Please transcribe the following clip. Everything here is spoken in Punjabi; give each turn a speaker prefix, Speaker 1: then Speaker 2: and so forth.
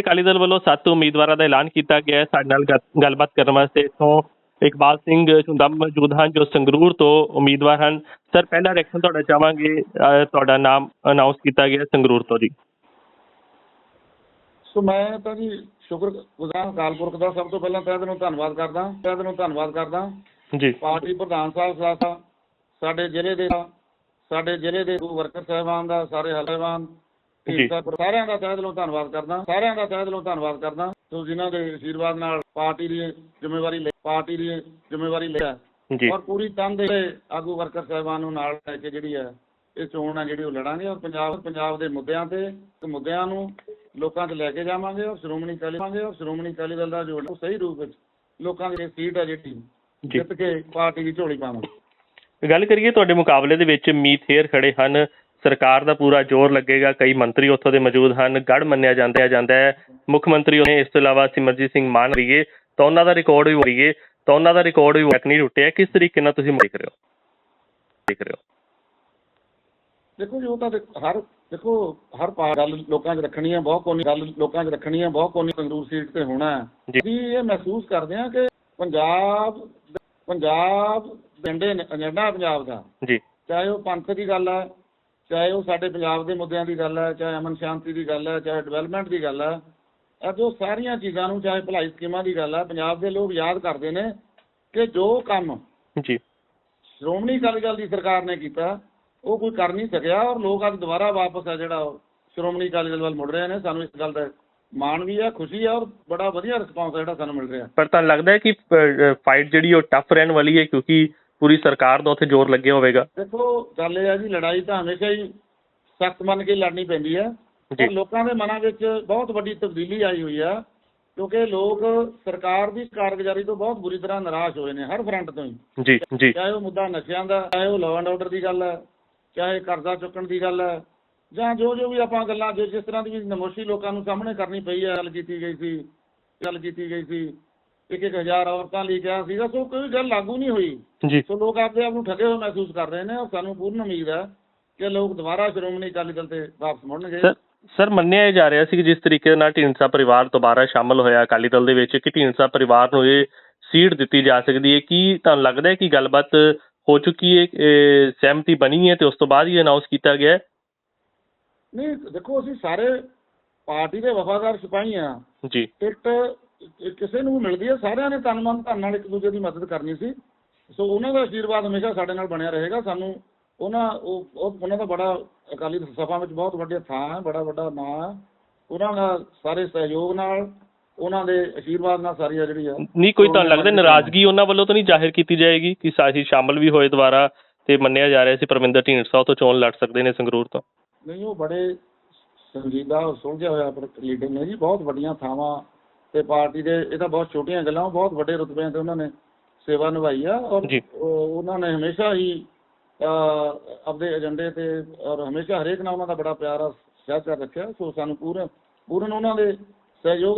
Speaker 1: ਅਕਾਲੀ ਦਲ ਵੱਲੋਂ ਸੱਤ ਉਮੀਦਵਾਰਾਂ ਦਾ ਐਲਾਨ ਕੀਤਾ ਗਿਆ ਹੈ। ਸਾਡੇ ਨਾਲ ਗੱਲ- ਗੱਲਬਾਤ ਕਰਨ ਵਾਸਤੇ ਇਥੋਂ ਇਕਬਾਲ ਸਿੰਘ ਝੁੰਦਾ ਮੌਜੂਦ ਹਨ ਜੋ ਸੰਗਰੂਰ ਤੋਂ ਉਮੀਦਵਾਰ ਹਨ। ਸਰ ਪਹਿਲਾ ਰਿਐਕਸ਼ਨ ਤੁਹਾਡਾ ਚਾਹਾਂਗੇ ਤੁਹਾਡਾ ਨਾਮ ਅਨਾਉਂਸ ਕੀਤਾ ਗਿਆ ਸੰਗਰੂਰ ਤੋਂ ਜੀ।
Speaker 2: ਸੋ ਮੈਂ ਤਾਂ ਜੀ ਸ਼ੁਕਰ ਗੁਜ਼ਾਰ ਅਕਾਲ ਪੁਰਖ ਦਾ। ਸਭ ਤੋਂ ਪਹਿਲਾਂ ਤਹਿ ਦਿਲੋਂ ਧੰਨਵਾਦ ਕਰਦਾ ਤਹਿ ਦਿਲੋਂ ਧੰਨਵਾਦ ਕਰਦਾ।
Speaker 1: ਜੀ।
Speaker 2: ਪਾਰਟੀ ਪ੍ਰਧਾਨ ਸਾਹਿਬ ਦਾ ਸਾਡੇ ਜ਼ਿਲ੍ਹੇ ਦੇ ਸਾਡੇ ਜ਼ਿਲ੍ਹੇ ਦੇ ਵਰਕਰ ਸਾਹਿਬਾਨ ਦਾ ਸਾਰੇ ਹਲੇਵਾਨ
Speaker 1: ਜੀ।
Speaker 2: ਸਾਰਿਆਂ ਦਾ ਤਹਿ ਦਿਲੋਂ ਧੰਨਵਾਦ ਕਰਦਾ। ਸਾਰਿਆਂ ਦਾ ਤਹਿ ਦਿਲੋਂ ਧੰਨਵਾਦ ਕਰਦਾ। ਸੋ ਜਿਨ੍ਹਾਂ ਦੇ ਅਸ਼ੀਰਵਾਦ ਨਾਲ ਪਾਰਟੀ ਦੀ ਜ਼ਿੰਮੇਵਾਰੀ ਲਈ ਪਾਰਟੀ ਦੀ ਜ਼ਿੰਮੇਵਾਰੀ ਲਿਆ
Speaker 1: ਜੀ।
Speaker 2: ਔਰ ਪੂਰੀ ਤੰਦ ਦੇ ਆਗੂ ਵਰਕਰ ਸਾਹਿਬਾਨ ਨੂੰ ਨਾਲ ਲੈ ਕੇ ਜਿਹੜੀ ਹੈ ਇਹ ਚੋਣ ਹੈ ਜਿਹੜੀ ਉਹ ਲੜਾਂਗੇ ਔਰ ਪੰਜਾਬ ਪੰਜਾਬ ਦੇ ਮੁੱਦਿਆਂ ਤੇ ਮੁੱਦਿਆਂ ਨੂੰ ਲੋਕਾਂ 'ਚ ਲੈ ਕੇ ਜਾਵਾਂਗੇ ਔਰ ਸ਼੍ਰੋਮਣੀ ਅਕਾਲੀ ਜਾਵਾਂਗੇ ਔਰ ਸ਼੍ਰੋਮਣੀ ਅਕਾਲੀ ਦਲ ਦਾ ਜੋ ਉਹ ਸਹੀ ਰੂਪ ਵਿੱਚ ਲੋਕਾਂ ਦੀ ਸੀਟ ਹੈ ਜਿਹੜੀ
Speaker 1: ਜੀ।
Speaker 2: ਜਿੱਤ ਕੇ ਪਾਰਟੀ ਦੀ ਝੋਲੀ ਪਾਵਾਂਗੇ।
Speaker 1: ਗੱਲ ਕਰੀਏ ਤੁਹਾਡੇ ਮੁਕਾਬਲੇ ਦੇ ਵਿੱਚ ਮੀਤ ਹੇਰ ਖੜੇ ਹਨ। ਸਰਕਾਰ ਦਾ ਪੂਰਾ ਜ਼ੋਰ ਲੱਗੇਗਾ ਕਈ ਮੰਤਰੀ ਉੱਥੋਂ ਦੇ ਮੌਜੂਦ ਹਨ ਗੜ ਮੰਨਿਆ ਜਾਂਦਾ ਹੈ ਜਾਂਦਾ ਹੈ। ਮੁੱਖ ਮੰਤਰੀ ਉਹਨੇ ਇਸ ਤੋਂ ਇਲਾਵਾ ਸਿਮਰਜੀਤ ਸਿੰਘ ਮਾਨ ਰਹੀਏ ਤਾਂ ਉਹਨਾਂ ਦਾ ਰਿਕਾਰਡ ਵੀ ਹੋਈਏ ਤਾਂ ਉਹਨਾਂ ਦਾ ਰਿਕਾਰਡ ਵੀ ਨਹੀਂ ਟੁੱਟਿਆ। ਕਿਸ ਤਰੀਕੇ ਨਾਲ ਤੁਸੀਂ ਦੇਖ ਰਹੇ ਹੋ? ਦੇਖ ਰਹੇ ਹੋ?
Speaker 2: ਦੇਖੋ ਜੀ ਉਹ ਤਾਂ ਹਰ ਦੇਖੋ ਹਰ ਪਾ ਗੱਲ ਲੋਕਾਂ 'ਚ ਰੱਖਣੀ ਹੈ ਬਹੁਤ ਕੋਨੀ ਗੱਲ ਲੋਕਾਂ 'ਚ ਰੱਖਣੀ ਹੈ ਬਹੁਤ ਕੋਨੀ ਸੰਗਰੂਰ ਸੀਟ ਤੇ ਹੋਣਾ
Speaker 1: ਜੀ।
Speaker 2: ਇਹ ਮਹਿਸੂਸ ਕਰਦੇ ਹਾਂ ਕਿ ਪੰਜਾਬ ਪੰਜਾਬ ਏਜੰਡੇ ਨੇ- ਏਜੰਡਾ ਪੰਜਾਬ ਦਾ।
Speaker 1: ਜੀ।
Speaker 2: ਚਾਹੇ ਉਹ ਪੰਥ ਦੀ ਗੱਲ ਹੈ ਚਾਹੇ ਉਹ ਸਾਡੇ ਪੰਜਾਬ ਦੇ ਮੁੱਦਿਆਂ ਦੀ ਗੱਲ ਹੈ ਚਾਹੇ ਅਮਨ ਸ਼ਾਂਤੀ ਦੀ ਗੱਲ ਹੈ ਚਾਹੇ ਡਿਵੈਲਪਮੈਂਟ ਦੀ ਗੱਲ ਹੈ ਇਹ ਜੋ ਸਾਰੀਆਂ ਚੀਜ਼ਾਂ ਨੂੰ ਚਾਹੇ ਭਲਾਈ ਸਕੀਮਾਂ ਦੀ ਗੱਲ ਹੈ ਪੰਜਾਬ ਦੇ ਲੋਕ ਯਾਦ ਕਰਦੇ ਨੇ ਕਿ ਜੋ ਕੰਮ
Speaker 1: ਜੀ।
Speaker 2: ਸ਼੍ਰੋਮਣੀ ਅਕਾਲੀ ਦਲ ਦੀ ਸਰਕਾਰ ਨੇ ਕੀਤਾ ਉਹ ਕੋਈ ਕਰ ਨਹੀਂ ਸਕਿਆ ਔਰ ਲੋਕ ਅੱਜ ਦੁਬਾਰਾ ਵਾਪਸ ਆ ਜਿਹੜਾ ਸ਼੍ਰੋਮਣੀ ਅਕਾਲੀ ਦਲ ਵੱਲ ਮੁੜ ਰਹੇ ਨੇ ਸਾਨੂੰ ਇਸ ਗੱਲ ਦਾ ਮਾਣ ਵੀ ਹੈ ਖੁਸ਼ੀ ਹੈ ਔਰ ਬੜਾ ਵਧੀਆ ਰਿਸਪਾਂਸ ਜਿਹੜਾ ਸਾਨੂੰ ਮਿਲ ਰਿਹਾ।
Speaker 1: ਪਰ ਤੁਹਾਨੂੰ ਲੱਗਦਾ ਹੈ ਕਿ ਫਾਈਟ ਜਿਹੜੀ ਉਹ ਟਫ ਰਹਿਣ ਵਾਲੀ ਹੈ ਕਿਉਂਕਿ ਪੂਰੀ ਸਰਕਾਰ ਦਾ ਉੱਥੇ ਜ਼ੋਰ ਲੱਗਿਆ ਹੋਵੇਗਾ।
Speaker 2: ਦੇਖੋ ਗੱਲ ਇਹ ਹੈ ਜੀ ਲੜਾਈ ਤਾਂ ਹਮੇਸ਼ਾ ਹੀ ਸਖਤ ਮੰਨ ਕੇ ਲੜਨੀ ਪੈਂਦੀ ਹੈ ਪਰ ਲੋਕਾਂ ਦੇ ਮਨਾਂ ਵਿੱਚ ਬਹੁਤ ਵੱਡੀ ਤਬਦੀਲੀ ਆਈ ਹੋਈ ਆ ਕਿਉਂਕਿ ਲੋਕ ਸਰਕਾਰ ਦੀ ਕਾਰਗੁਜ਼ਾਰੀ ਤੋਂ ਬਹੁਤ ਬੁਰੀ ਤਰ੍ਹਾਂ ਨਿਰਾਸ਼ ਹੋਏ ਨੇ ਹਰ ਫਰੰਟ ਤੋਂ ਹੀ।
Speaker 1: ਜੀ ਜੀ।
Speaker 2: ਚਾਹੇ ਉਹ ਮੁੱਦਾ ਨਸ਼ਿਆਂ ਦਾ ਚਾਹੇ ਉਹ ਲਾਅ ਐਂਡ ਆਰਡਰ ਦੀ ਗੱਲ ਹੈ ਚਾਹੇ ਕਰਜ਼ਾ ਚੁੱਕਣ ਦੀ ਗੱਲ ਹੈ ਜਾਂ ਜੋ ਜੋ ਵੀ ਆਪਾਂ ਗੱਲਾਂ ਜਿਸ ਤਰ੍ਹਾਂ ਦੀ ਨਮੋਸ਼ੀ ਲੋਕਾਂ ਨੂੰ ਸਾਹਮਣੇ ਕਰਨੀ ਪਈ ਹੈ ਗੱਲ ਕੀਤੀ ਗਈ ਸੀ ਗੱਲ ਕੀਤੀ ਗਈ ਸੀ ਇੱਕ ਇੱਕ ਹਜ਼ਾਰ ਔਰਤਾਂ ਲਈ ਕਿਹਾ ਸੀਗਾ ਸੋ ਕੋਈ ਗੱਲ ਲਾਗੂ ਨਹੀਂ ਹੋਈ।
Speaker 1: ਜੀ।
Speaker 2: ਸੋ ਲੋਕ ਆਪਦੇ ਆਪ ਨੂੰ ਠੱਗੇ ਹੋਏ ਮਹਿਸੂਸ ਕਰ ਰਹੇ ਨੇ ਔਰ ਸਾਨੂੰ ਪੂਰਨ ਉਮੀਦ ਹੈ ਕਿ ਲੋਕ ਦੁਬਾਰਾ ਸ਼੍ਰੋਮਣੀ ਅਕਾਲੀ ਦਲ ਤੇ ਵਾਪਸ ਮੁੜਨਗੇ।
Speaker 1: ਸਰ ਮੰਨਿਆ ਜਾ ਰਿਹਾ ਸੀ ਕਿ ਜਿਸ ਤਰੀਕੇ ਨਾਲ ਢੀਂਡਸਾ ਪਰਿਵਾਰ ਦੁਬਾਰਾ ਸ਼ਾਮਲ ਹੋਇਆ ਅਕਾਲੀ ਦਲ ਦੇ ਵਿੱਚ ਕਿ ਢੀਂਡਸਾ ਪਰਿਵਾਰ ਨੂੰ ਇਹ ਸੀਟ ਦਿੱਤੀ ਜਾ ਸਕਦੀ ਹੈ। ਕੀ ਤੁਹਾਨੂੰ ਲੱਗਦਾ ਹੈ ਕਿ ਗੱਲਬਾਤ ਹੋ ਚੁੱਕੀ ਹੈ ਸਹਿਮਤੀ ਬਣੀ ਹੈ ਤੇ ਉਸ ਤੋਂ ਬਾਅਦ ਹੀ ਅਨਾਉਂਸ ਕੀਤਾ ਗਿਆ
Speaker 2: ਨਹੀਂ ਦੇਖੋ ਅਸੀਂ ਸਾਰੇ ਪਾਰਟੀ ਦੇ ਵਫਾਦਾਰ ਸਿਪਾਹੀ ਆ
Speaker 1: ਜੀ।
Speaker 2: ਟਿਕਟ ਕਿਸੇ ਨੂੰ ਵੀ ਮਿਲਦੀ ਹੈ। ਸਾਰਿਆਂ ਨੇ ਤਨ ਮਨ ਧਨ ਨਾਲ ਇੱਕ ਦੂਜੇ ਦੀ ਮਦਦ ਕਰਨੀ ਸੀ। ਸੋ ਉਹਨਾਂ ਦਾ ਆਸ਼ੀਰਵਾਦ ਹਮੇਸ਼ਾ ਸਾਡੇ ਨਾਲ ਬਣਿਆ ਰਹੇਗਾ। ਸਾਨੂੰ ਉਹਨਾਂ ਉਹ ਉਹ- ਉਹਨਾਂ ਦਾ ਬੜਾ ਅਕਾਲੀ ਸਭਾ ਵਿੱਚ ਬਹੁਤ ਵੱਡਾ ਥਾਂ ਹੈ ਬੜਾ ਵੱਡਾ ਨਾਂ ਹੈ। ਉਹਨਾਂ ਦਾ ਸਾਰੇ ਸਹਿਯੋਗ ਨਾਲ ਉਹਨਾਂ ਦੇ ਆਸ਼ੀਰਵਾਦ ਨਾਲ ਸਾਰੀ ਜਿਹੜੀ ਆ।
Speaker 1: ਨਹੀਂ ਕੋਈ ਤੁਹਾਨੂੰ ਲੱਗਦਾ ਨਾਰਾਜ਼ਗੀ ਉਹਨਾਂ ਵੱਲੋਂ ਤਾਂ ਨਹੀਂ ਜ਼ਾਹਿਰ ਕੀਤੀ ਜਾਏਗੀ ਕਿ ਸਾਹੀ ਸ਼ਾਮਲ ਵੀ ਹੋਏ ਦੁਬਾਰਾ ਤੇ ਮੰਨਿਆ ਜਾ ਰਿਹਾ ਸੀ ਪਰਮਿੰਦਰ ਢੀਂਡਸਾ ਤੋਂ ਚੋਣ ਲੜ ਸਕਦੇ ਨੇ ਸੰਗਰੂਰ ਤੋਂ।
Speaker 2: ਨਹੀਂ ਉਹ ਬੜੇ ਸੰਜੀਦਾ ਸੁਲਝਿਆ ਹੋਇਆ ਲੀਡਰ ਨੇ ਜੀ। ਬਹੁਤ ਵੱਡੀਆਂ ਥਾਵਾਂ ਤੇ ਪਾਰਟੀ ਦੇ ਇਹ ਤਾਂ ਬਹੁਤ ਛੋਟੀਆਂ ਗੱਲਾਂ ਉਹ ਬਹੁਤ ਵੱਡੇ ਰੁਤਬਿਆਂ ਤੇ ਉਹਨਾਂ ਨੇ ਸੇਵਾ ਨਿਭਾਈ ਆ ਔਰ ਉਹਨਾਂ ਨੇ ਹਮੇਸ਼ਾ ਹੀ ਆਪਦੇ ਏਜੰਡੇ ਤੇ ਔਰ ਹਮੇਸ਼ਾ ਹਰੇਕ ਨਾਲ ਉਹਨਾਂ ਦਾ ਬੜਾ ਪਿਆਰਾ ਸਹਿਚਾਰ ਰੱਖਿਆ। ਸੋ ਸਾਨੂੰ ਪੂਰਨ ਪੂਰਨ ਉਹਨਾਂ ਦੇ ਸਹਿਯੋਗ